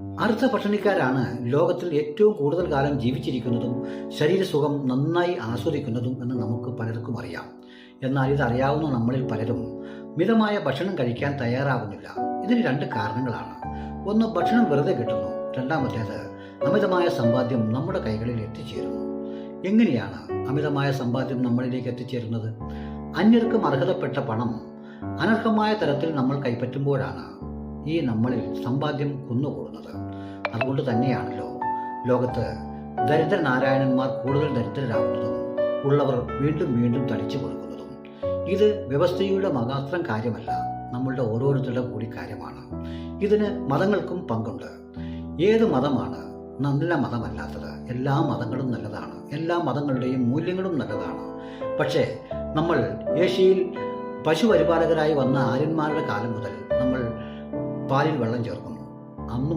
അർദ്ധ പട്ടിണിക്കാരാണ് ലോകത്തിൽ ഏറ്റവും കൂടുതൽ കാലം ജീവിച്ചിരിക്കുന്നതും ശരീരസുഖം നന്നായി ആസ്വദിക്കുന്നതും എന്ന് നമുക്ക് പലർക്കും അറിയാം. എന്നാൽ ഇതറിയാവുന്ന നമ്മളിൽ പലരും മിതമായ ഭക്ഷണം കഴിക്കാൻ തയ്യാറാവുന്നില്ല. ഇതിന് രണ്ട് കാരണങ്ങളാണ്. ഒന്ന് ഭക്ഷണം വെറുതെ കിട്ടുന്നു. രണ്ടാമത്തേത് അമിതമായ സമ്പാദ്യം നമ്മുടെ കൈകളിൽ എത്തിച്ചേരുന്നു. എങ്ങനെയാണ് അമിതമായ സമ്പാദ്യം നമ്മളിലേക്ക് എത്തിച്ചേരുന്നത്? അന്യർക്കും അർഹതപ്പെട്ട പണം അനർഹമായ തരത്തിൽ നമ്മൾ കൈപ്പറ്റുമ്പോഴാണ് ഈ നമ്മളിൽ സമ്പാദ്യം കുന്നുകൂടുന്നത്. അതുകൊണ്ട് തന്നെയാണല്ലോ ലോകത്ത് ദരിദ്ര നാരായണന്മാർ കൂടുതൽ ദരിദ്രരാകുന്നതും ഉള്ളവർ വീണ്ടും വീണ്ടും തടിച്ചു കൊടുക്കുന്നതും ഇത് വ്യവസ്ഥയുടെ മാത്രം കാര്യമല്ല നമ്മളുടെ ഓരോരുത്തരുടെ കൂടി കാര്യമാണ്. ഇതിന് മതങ്ങൾക്കും പങ്കുണ്ട്. ഏത് മതമാണ് നല്ല മതമല്ലാത്തത്? എല്ലാ മതങ്ങളും നല്ലതാണ്. എല്ലാ മതങ്ങളുടെയും മൂല്യങ്ങളും നല്ലതാണ്. പക്ഷേ നമ്മൾ ഏഷ്യയിൽ പശുപരിപാലകരായി വന്ന ആര്യന്മാരുടെ കാലം മുതൽ നമ്മൾ പാലിൽ വെള്ളം ചേർക്കുന്നു. അന്ന്